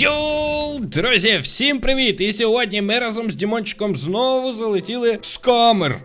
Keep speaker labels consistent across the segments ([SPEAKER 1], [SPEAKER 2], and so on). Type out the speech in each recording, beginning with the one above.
[SPEAKER 1] Йоу, друзі, всім привіт! І сьогодні ми разом з Дімончиком знову залетіли з камер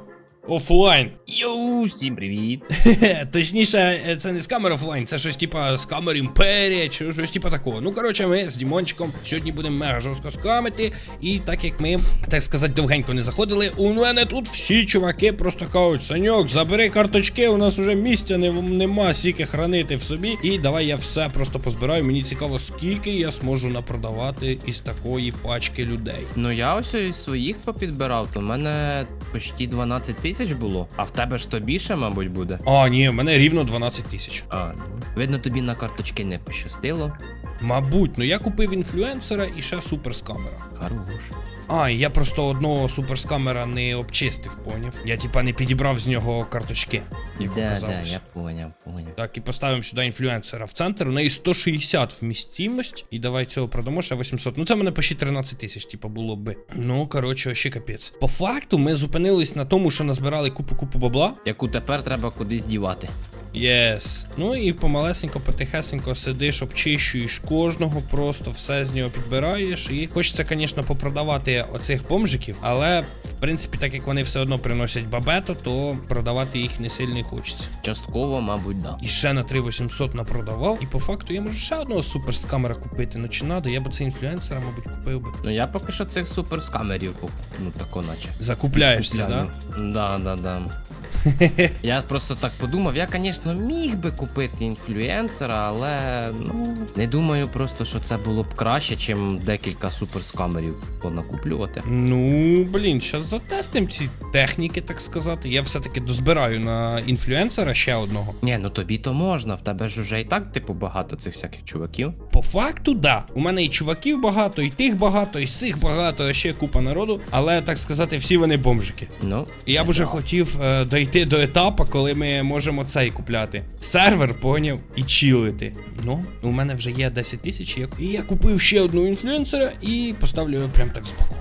[SPEAKER 1] офлайн.
[SPEAKER 2] Йоу, всім привіт.
[SPEAKER 1] Точніше, е, це не з камер офлайн, це щось типа з камер імперія чи щось типа такого. Ну коротше, ми з Дімончиком сьогодні будемо мега жорстко скамити. І так як ми, так сказати, довгенько не заходили, у мене тут всі чуваки просто кажуть, Саньок, забери карточки, у нас уже місця не, нема скільки хранити в собі. І давай я все просто позбираю. Мені цікаво, скільки я зможу напродавати із такої пачки людей.
[SPEAKER 2] Ну я ось своїх попідбирав, то в мене почти 12 тисяч було, а в тебе ж то більше, мабуть, буде.
[SPEAKER 1] А, ні, в мене рівно 12 тисяч.
[SPEAKER 2] А, ну. Видно, тобі на карточки не пощастило.
[SPEAKER 1] Мабуть, ну я купив інфлюенсера і ще суперскамера.
[SPEAKER 2] Хорош.
[SPEAKER 1] А, я просто одного суперскамера не обчистив, поняв. Я типа не підібрав з нього карточки. Як
[SPEAKER 2] Да, да,
[SPEAKER 1] оказалось.
[SPEAKER 2] я поняв, поняв.
[SPEAKER 1] Так, і поставимо сюди інфлюенсера в центр. У неї 160 вмістимость. І давай цього продамо ще 800. Ну це мене почти 13 тисяч, типа було би. Ну, коротше, ще капець. По факту, ми зупинились на тому, що назбирали купу-купу бабла.
[SPEAKER 2] Яку тепер треба кудись дівати.
[SPEAKER 1] Єс. Ну і помалесенько, потихесенько сидиш, обчищуєш кожного, просто все з нього підбираєш. І хочеться, звісно, попродавати оцих бомжиків, але в принципі, так як вони все одно приносять бабето, то продавати їх не сильно хочеться.
[SPEAKER 2] Частково, мабуть, да.
[SPEAKER 1] І ще на 3800 напродавав. І по факту я можу ще одного суперскамера купити. Ну чи надо, я б це інфлюенсера, мабуть, купив би.
[SPEAKER 2] Ну я поки що цих суперскамерів ну тако наче.
[SPEAKER 1] Закупляєшся,
[SPEAKER 2] Купляю.
[SPEAKER 1] да?
[SPEAKER 2] Да, да, да. Я просто так подумав, я, звісно, міг би купити інфлюенсера, але ну не думаю просто, що це було б краще, чим декілька суперскамерів понакуплювати.
[SPEAKER 1] Ну, блін, зараз затестимо ці техніки, так сказати. Я все-таки дозбираю на інфлюенсера ще одного.
[SPEAKER 2] Ні, ну тобі то можна, в тебе ж уже і так, типу, багато цих всяких чуваків.
[SPEAKER 1] По факту, да. У мене і чуваків багато, і тих багато, і сих багато, а ще купа народу. Але так сказати, всі вони бомжики.
[SPEAKER 2] Ну,
[SPEAKER 1] я б уже хотів е, дойти до етапу, коли ми можемо цей купляти. Сервер, поняв, і чилити. Ну, у мене вже є 10 тисяч, і я- купив ще одну інфлюенсера і поставлю його прям так збоку.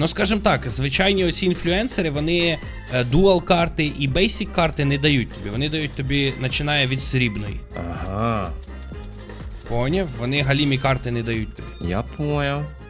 [SPEAKER 1] Ну, скажімо так, звичайні оці інфлюенсери, вони е, дуал карти і бейсік карти не дають тобі. Вони дають тобі, починає від срібної.
[SPEAKER 2] Ага,
[SPEAKER 1] Поняв? Вони галімі карти не дають тобі.
[SPEAKER 2] я поняв.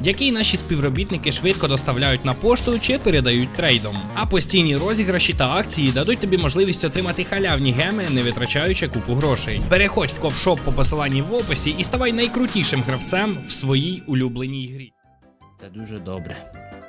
[SPEAKER 1] який наші співробітники швидко доставляють на пошту чи передають трейдом. А постійні розіграші та акції дадуть тобі можливість отримати халявні геми, не витрачаючи купу грошей. Переходь в ковшоп по посиланні в описі і ставай найкрутішим гравцем в своїй улюбленій грі.
[SPEAKER 2] Це дуже добре.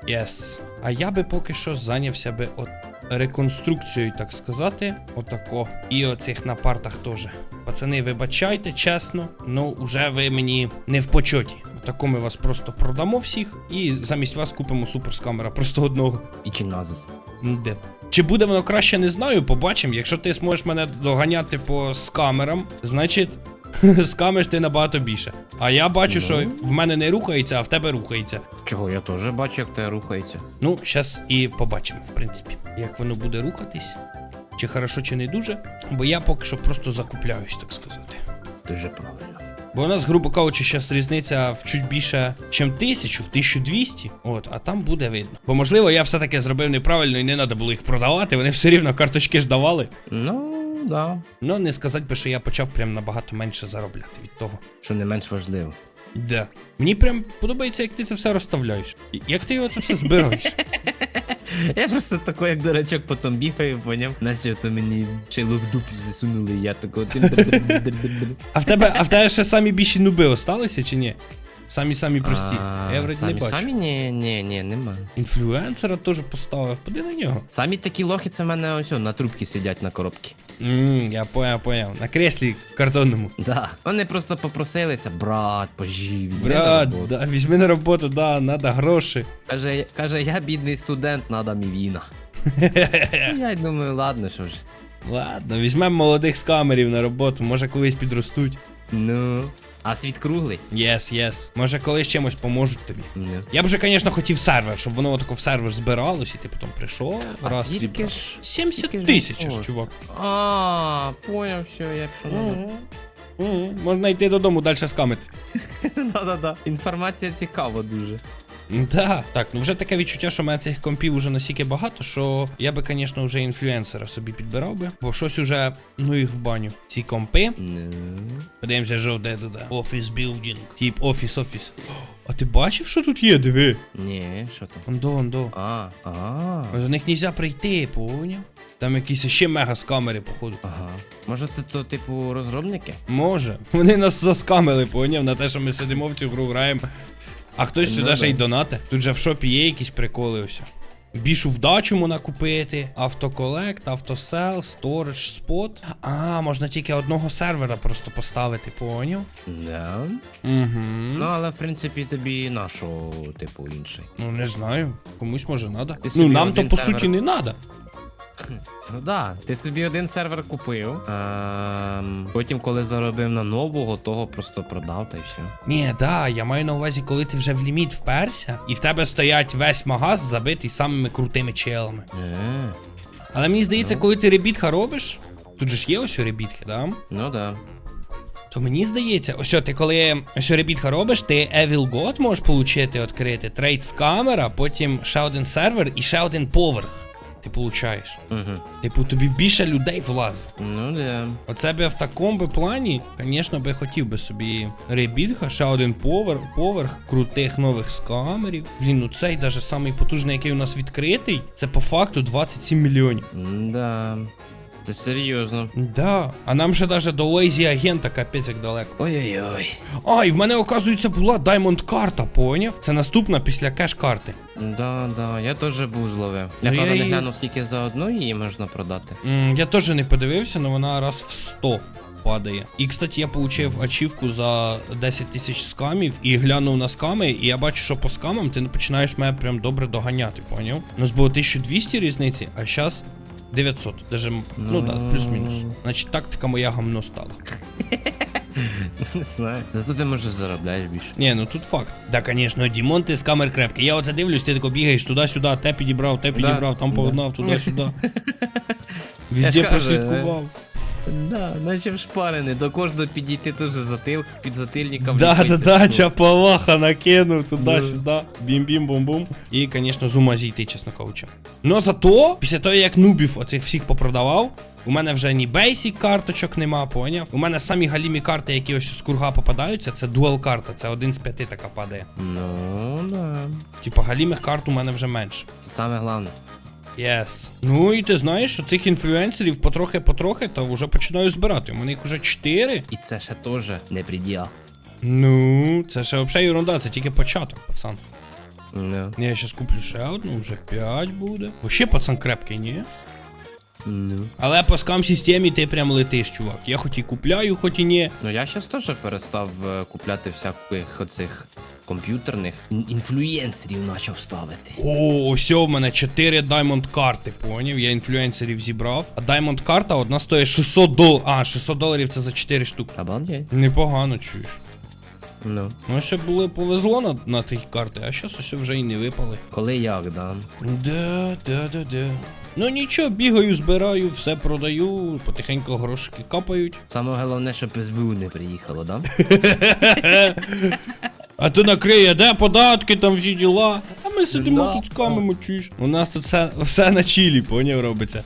[SPEAKER 1] Єс. А я би поки що зайнявся би от реконструкцією, так сказати, отако. І оцих на партах теж. Пацани, вибачайте, чесно, ну уже ви мені не в почоті. Отако ми вас просто продамо всіх і замість вас купимо суперскамера, просто одного.
[SPEAKER 2] І чи назис.
[SPEAKER 1] Де? Чи буде воно краще, не знаю, побачимо. Якщо ти зможеш мене доганяти по скамерам, значить. Скамиш ти набагато більше. А я бачу,
[SPEAKER 2] Ну.
[SPEAKER 1] що в мене не рухається, а в тебе рухається.
[SPEAKER 2] Чого я теж бачу, як те рухається.
[SPEAKER 1] Ну, зараз і побачимо, в принципі, як воно буде рухатись, чи хорошо, чи не дуже. Бо я поки що просто закупляюсь, так сказати.
[SPEAKER 2] Дуже правильно.
[SPEAKER 1] Бо у нас, грубо кажучи, зараз різниця в чуть більше, ніж тисячу, в 1200. От, а там буде видно. Бо можливо, я все-таки зробив неправильно і не треба було їх продавати. Вони все рівно карточки ж давали.
[SPEAKER 2] Ну, да.
[SPEAKER 1] Ну, не сказати би, що я почав прям набагато менше заробляти від того.
[SPEAKER 2] Що не менш важливо.
[SPEAKER 1] Да. Мені прям подобається, як ти це все розставляєш. Як ти його це все збираєш?
[SPEAKER 2] Я просто такой, як дурачок, потім бігаю, поняв. Наче то мені чило в дупі засунули, і я тако.
[SPEAKER 1] А в тебе, а в тебе ще самі більші нуби осталися чи ні? Самі самі прості.
[SPEAKER 2] А,
[SPEAKER 1] Я вроді
[SPEAKER 2] самі,
[SPEAKER 1] не бачу.
[SPEAKER 2] Самі ні, ні, ні, нема.
[SPEAKER 1] Інфлюенсера теж поставив. Поди на нього.
[SPEAKER 2] Самі такі лохи, це в мене ось о, на трубці сидять на коробці.
[SPEAKER 1] Ммм, я понял, понял. На креслі картонному.
[SPEAKER 2] Да. Вони просто попросилися, брат, пожі, візьми на
[SPEAKER 1] Брат,
[SPEAKER 2] роботу».
[SPEAKER 1] да, візьми на роботу, да, надо гроші.
[SPEAKER 2] Каже, каже, я бідний студент, надо мі віна. Ну, я й думаю, ладно, що ж.
[SPEAKER 1] Ладно, візьмемо молодих скамерів на роботу, може колись підростуть.
[SPEAKER 2] Ну, А світ круглий?
[SPEAKER 1] Єс, єс. Може, колись чимось поможуть тобі.
[SPEAKER 2] Ні.
[SPEAKER 1] Я б вже, звісно, хотів сервер, щоб воно отако в сервер збиралось, і ти потім прийшов.
[SPEAKER 2] А
[SPEAKER 1] раз
[SPEAKER 2] скільки
[SPEAKER 1] зібрав.
[SPEAKER 2] ж?
[SPEAKER 1] 70
[SPEAKER 2] скільки ж
[SPEAKER 1] тисяч,
[SPEAKER 2] коштує?
[SPEAKER 1] чувак.
[SPEAKER 2] А, поняв, все, я пішов.
[SPEAKER 1] Мгм. Мгм. Можна йти додому далі скамити.
[SPEAKER 2] Да-да-да. Інформація цікава дуже.
[SPEAKER 1] Да. Так, ну вже таке відчуття, що в мене цих компів уже настільки багато, що я би, звісно, вже інфлюенсера собі підбирав би, бо щось уже, ну їх в баню. Ці компи.
[SPEAKER 2] Ну.
[SPEAKER 1] Подивимося, що де туди. Офіс білдинг. Тип офіс, офіс. А ти бачив, що тут є? Диви.
[SPEAKER 2] Ні, що там?
[SPEAKER 1] Ондо, ондо.
[SPEAKER 2] А, а.
[SPEAKER 1] За них нельзя прийти, поняв? Там якісь ще мега скамери, походу.
[SPEAKER 2] Ага. Може це то, типу, розробники?
[SPEAKER 1] Може. Вони нас заскамили, поняв, на те, що ми сидимо в цю гру граємо. А хтось
[SPEAKER 2] Ну
[SPEAKER 1] сюди ще й донате. Тут же в шопі є якісь приколи ось. Більшу вдачу можна купити, автоколект, автосел, сторож, спот. А, можна тільки одного сервера просто поставити, поняв?
[SPEAKER 2] Да.
[SPEAKER 1] Угу.
[SPEAKER 2] Ну, але в принципі тобі нашого, типу, інший.
[SPEAKER 1] Ну не знаю, комусь може надо. Ну нам то по
[SPEAKER 2] сервер-
[SPEAKER 1] суті не надо.
[SPEAKER 2] Ну да, ти собі один сервер купив. Ем, потім, коли заробив на нового, того просто продав та й все.
[SPEAKER 1] Ні, да, я маю на увазі, коли ти вже в ліміт вперся, і в тебе стоять весь магаз забитий самими крутими челами.
[SPEAKER 2] Е,
[SPEAKER 1] Але мені здається,
[SPEAKER 2] Ну.
[SPEAKER 1] коли ти ребітха робиш, тут же ж є ось ребітки, да?
[SPEAKER 2] ну да.
[SPEAKER 1] То мені здається, ось ти коли ось ребітха робиш, ти Evil God можеш получити, відкрити, трейд з камера, потім ще один сервер і ще один поверх. Ти получаєш.
[SPEAKER 2] Угу.
[SPEAKER 1] Типу, тобі більше людей влазить.
[SPEAKER 2] Ну да.
[SPEAKER 1] Оце би в такому би плані, звісно, би хотів би собі ребітха, ще один поверх, поверх крутих нових скамерів. Блін, ну цей даже самий потужний, який у нас відкритий, це по факту 27 мільйонів.
[SPEAKER 2] Да. Це серйозно.
[SPEAKER 1] Да, а нам ще даже до Лейзі агента капець як далеко.
[SPEAKER 2] Ой-ой-ой.
[SPEAKER 1] А, і в мене, оказується, була Diamond карта, поняв? Це наступна після кеш карти.
[SPEAKER 2] Да, да, я теж був зловив. Я
[SPEAKER 1] Ну,
[SPEAKER 2] правда не глянув, скільки за одну її можна продати.
[SPEAKER 1] М, я теж не подивився, але вона раз в 100 падає. І, кстати, я получив ачівку за 10 тисяч скамів і глянув на сками, і я бачу, що по скамам ти починаєш мене прям добре доганяти, поняв? У нас було 1200 різниці, а зараз 900. Даже, ну
[SPEAKER 2] Ну.
[SPEAKER 1] да, плюс-мінус. Значить, тактика моя гамно стала.
[SPEAKER 2] Не знаю. Зато ти може заробляєш більше.
[SPEAKER 1] Ні, ну тут факт. Да, звісно, Дімон, ти з камер крепкий. Я оце дивлюсь, ти тако бігаєш туди-сюди, те підібрав, те підібрав, там погнав, туди-сюди. Везде прослідкував.
[SPEAKER 2] Да, наче вшпарений. До кожного підійти теж затил, під затильника
[SPEAKER 1] Да, да, да, чаповаха накинув туди-сюди.
[SPEAKER 2] Ну.
[SPEAKER 1] Бім-бім-бум-бум. І, звісно, з ума зійти, чесно кажучи. Ну зато, після того, як нубів оцих всіх попродавав, у мене вже ні бейсік карточок нема, поняв? У мене самі галімі карти, які ось з курга попадаються, це дуал карта, це один з п'яти така падає.
[SPEAKER 2] Ну, да.
[SPEAKER 1] Типа галімих карт у мене вже менше.
[SPEAKER 2] Це саме головне.
[SPEAKER 1] Єс. Ну і ти знаєш, що цих інфлюенсерів потрохи-потрохи, то вже починаю збирати. У мене їх вже 4.
[SPEAKER 2] І це ще теж не приділ.
[SPEAKER 1] Ну, це ще взагалі ерунда, це тільки початок, пацан.
[SPEAKER 2] Ну.
[SPEAKER 1] Я зараз куплю ще одну, вже 5 буде. Бо ще пацан крепкий, ні?
[SPEAKER 2] Ну.
[SPEAKER 1] Але по скам системі ти прям летиш, чувак. Я хоч і купляю, хоч і ні.
[SPEAKER 2] Ну я щас теж перестав е, купляти всяких оцих комп'ютерних інфлюєнсерів почав ставити.
[SPEAKER 1] О, ось в мене 4 Diamond карти, поняв? Я інфлюенсерів зібрав. А Diamond карта одна стоїть 600 доларів. А, 600 доларів це за 4 штуки.
[SPEAKER 2] Обалдеть.
[SPEAKER 1] Непогано чуєш.
[SPEAKER 2] Ну.
[SPEAKER 1] Ну, ще були повезло на, на ті карти, а зараз ось вже і не випали.
[SPEAKER 2] Коли як, да.
[SPEAKER 1] Да, да, да, да. Ну нічого, бігаю, збираю, все продаю, потихеньку грошики капають.
[SPEAKER 2] Саме головне, щоб СБУ не приїхало, да?
[SPEAKER 1] А то накриє, де податки, там всі діла. А ми сидимо
[SPEAKER 2] Да.
[SPEAKER 1] тут з камимо, чуєш. У нас тут все, все на чілі, поняв, робиться.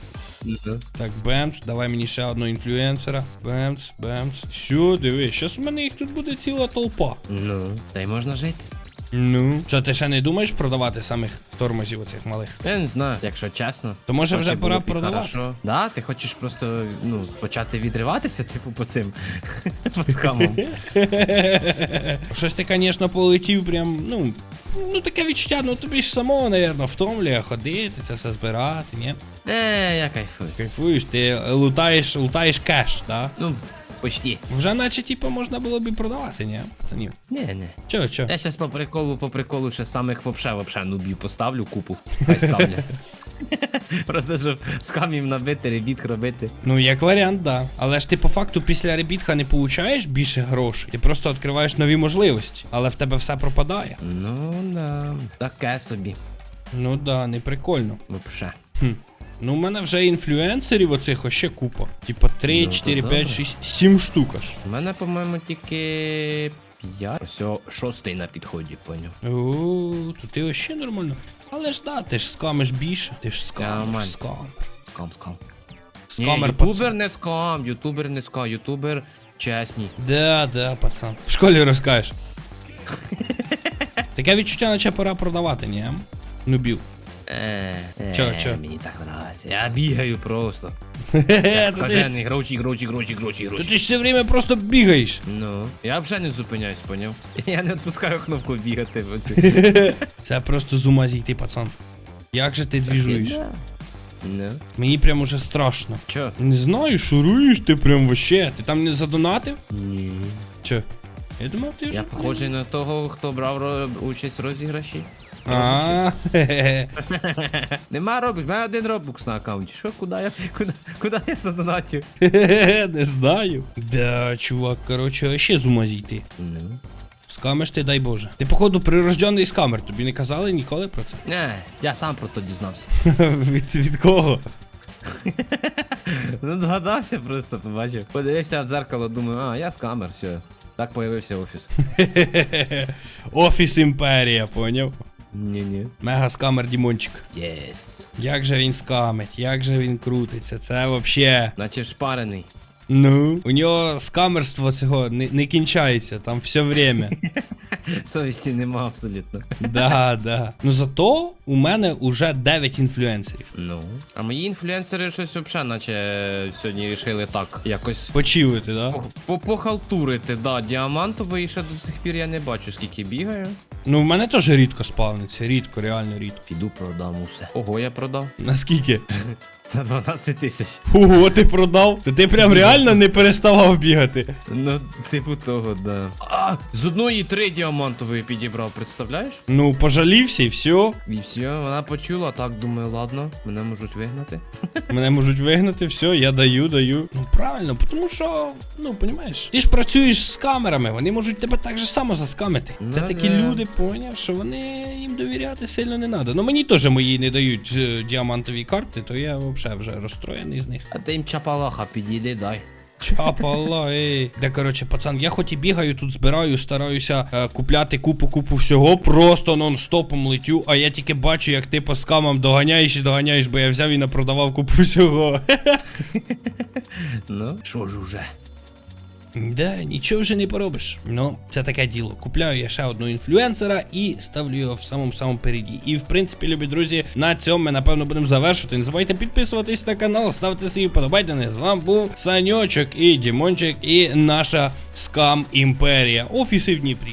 [SPEAKER 1] Так, Бемс, давай мені ще одного інфлюенсера. Бемс, Бемс. Все, диви, щас у мене їх тут буде ціла толпа.
[SPEAKER 2] Ну, та й можна жити.
[SPEAKER 1] Ну. Що, ти ще не думаєш продавати самих тормозів оцих малих?
[SPEAKER 2] Я не знаю, якщо чесно.
[SPEAKER 1] То може вже пора продавати?
[SPEAKER 2] хорошо. Да, ти хочеш просто ну, почати відриватися, типу, по цим по скамам.
[SPEAKER 1] Щось ти, звісно, полетів прям, ну. Ну таке відчуття, ну тобі ж самого, напевно, втомлює ходити, це все збирати, ні?
[SPEAKER 2] Е, я кайфую.
[SPEAKER 1] Кайфуєш, ти лутаєш, лутаєш кеш, да?
[SPEAKER 2] Ну, почти.
[SPEAKER 1] Вже наче, типу, можна було б і продавати, ні? Пацанів.
[SPEAKER 2] Ні, ні.
[SPEAKER 1] Чо, чо?
[SPEAKER 2] Я щас по приколу, по приколу ще самих вообще вообще нубів поставлю купу. Хай ставлять. Просто щоб з камінь набити, ребіт робити.
[SPEAKER 1] Ну, як варіант, да. Але ж ти по факту після ребітха не получаєш більше грошей. Ти просто відкриваєш нові можливості, але в тебе все пропадає.
[SPEAKER 2] Ну да. Таке собі.
[SPEAKER 1] Ну да, не прикольно.
[SPEAKER 2] Вообще.
[SPEAKER 1] Хм. Ну, у мене вже інфлюенсерів оцих ще купа. Типа 3,
[SPEAKER 2] Ну, то
[SPEAKER 1] 4,
[SPEAKER 2] добре.
[SPEAKER 1] 5, 6, 7 штук аж.
[SPEAKER 2] У мене, по-моєму, тільки. П'ять. Ось шостий на підході, поняв.
[SPEAKER 1] О, то ти вообще нормально. Але ж да, ти ж скамиш більше. Ти ж
[SPEAKER 2] Нормально.
[SPEAKER 1] скамер.
[SPEAKER 2] Скам, скам.
[SPEAKER 1] Скамер,
[SPEAKER 2] ютубер не скам, ютубер не скам, ютубер чесний.
[SPEAKER 1] Да, да, пацан. В школі розкажеш. Таке відчуття, наче пора продавати, ні? Нубів.
[SPEAKER 2] Е,
[SPEAKER 1] Чо,
[SPEAKER 2] е,
[SPEAKER 1] чо?
[SPEAKER 2] Мені так нравиться. Я бігаю просто.
[SPEAKER 1] Хе-хе, то ти-
[SPEAKER 2] Скажений, гроші, гроші, гроші, гроші,
[SPEAKER 1] ти ж все время просто бігаєш.
[SPEAKER 2] Ну, я взагалі не зупиняюсь, поняв? Я не відпускаю кнопку бігати. оцю.
[SPEAKER 1] Це просто з ума зійти, пацан. Як же ти двіжуєш?
[SPEAKER 2] Ну.
[SPEAKER 1] Мені прям уже страшно.
[SPEAKER 2] Чо?
[SPEAKER 1] Не знаю, шуруєш ти прям вообще. Ти там не задонатив?
[SPEAKER 2] Ні.
[SPEAKER 1] Че? Я думав, ти вже.
[SPEAKER 2] Я похожий на того, хто брав ро- участь в розіграші.
[SPEAKER 1] А.
[SPEAKER 2] Нема робокс, в мене один робокс на аккаунті. Що, куди я, куди, куди я задонатив?
[SPEAKER 1] Хе-хе, не знаю. Да, чувак, короче, ще з ума зійти.
[SPEAKER 2] Ну.
[SPEAKER 1] Скамеш ти, дай Боже. Ти, походу, прирождений скамер, тобі не казали ніколи про це?
[SPEAKER 2] Не, я сам про то дізнався.
[SPEAKER 1] від, від кого?
[SPEAKER 2] Ну, догадався просто, побачив. Подивився в дзеркало, думаю, а, я з камер, все. Так появився офіс.
[SPEAKER 1] Офіс імперія, поняв?
[SPEAKER 2] Ні-ні.
[SPEAKER 1] Мега скамер Дімончик.
[SPEAKER 2] Єс.
[SPEAKER 1] Як же він скамить, як же він крутиться, це вообще.
[SPEAKER 2] Наче шпарений.
[SPEAKER 1] Ну, у нього скамерство цього не, не кінчається, там все время.
[SPEAKER 2] Совісті нема абсолютно.
[SPEAKER 1] Да, да. Ну зато у мене уже 9 інфлюенсерів.
[SPEAKER 2] Ну. А мої інфлюенсери щось взагалі, наче сьогодні рішили так якось.
[SPEAKER 1] Почуєте, да?
[SPEAKER 2] по- по- Похалтурити, да, діамантовий ще до сих пір я не бачу, скільки бігає.
[SPEAKER 1] Ну, в мене теж рідко спавниться, рідко, реально рідко.
[SPEAKER 2] Піду продам усе. Ого, я продав.
[SPEAKER 1] Наскільки?
[SPEAKER 2] На 12 тисяч.
[SPEAKER 1] Ого, ти продав? Ти прям реально не переставав бігати.
[SPEAKER 2] Ну, типу того, да. А, з одної три діамантової підібрав, представляєш?
[SPEAKER 1] Ну, пожалівся і все.
[SPEAKER 2] І все, вона почула, так думаю, ладно, мене можуть вигнати.
[SPEAKER 1] Мене можуть вигнати, все, я даю, даю. Ну правильно, тому що, ну, понімаєш, ти ж працюєш з камерами, вони можуть тебе так же само заскамити. Це
[SPEAKER 2] Ну
[SPEAKER 1] такі
[SPEAKER 2] да.
[SPEAKER 1] люди, поняв, що вони їм довіряти сильно не треба. Ну мені теж мої не дають е, діамантові карти, то я взагалі вже розстроєний з них.
[SPEAKER 2] А ти їм чапалаха підійди, дай.
[SPEAKER 1] Чапала, ей. Де, коротше, пацан, я хоч і бігаю тут, збираю, стараюся е, купляти купу-купу всього, просто нон-стопом летю, а я тільки бачу, як ти по скамам доганяєш і доганяєш, бо я взяв і напродавав купу всього.
[SPEAKER 2] Ну, що ж уже?
[SPEAKER 1] Да, нічого вже не поробиш. Ну, це таке діло. Купляю я ще одного інфлюенсера і ставлю його в самому самому переді. І в принципі, любі друзі, на цьому ми напевно будемо завершувати. Не забувайте підписуватись на канал, ставте свої вподобайдени. З вами був Саньочок і Дімончик, і наша скам імперія. Офіси в Дніпрі.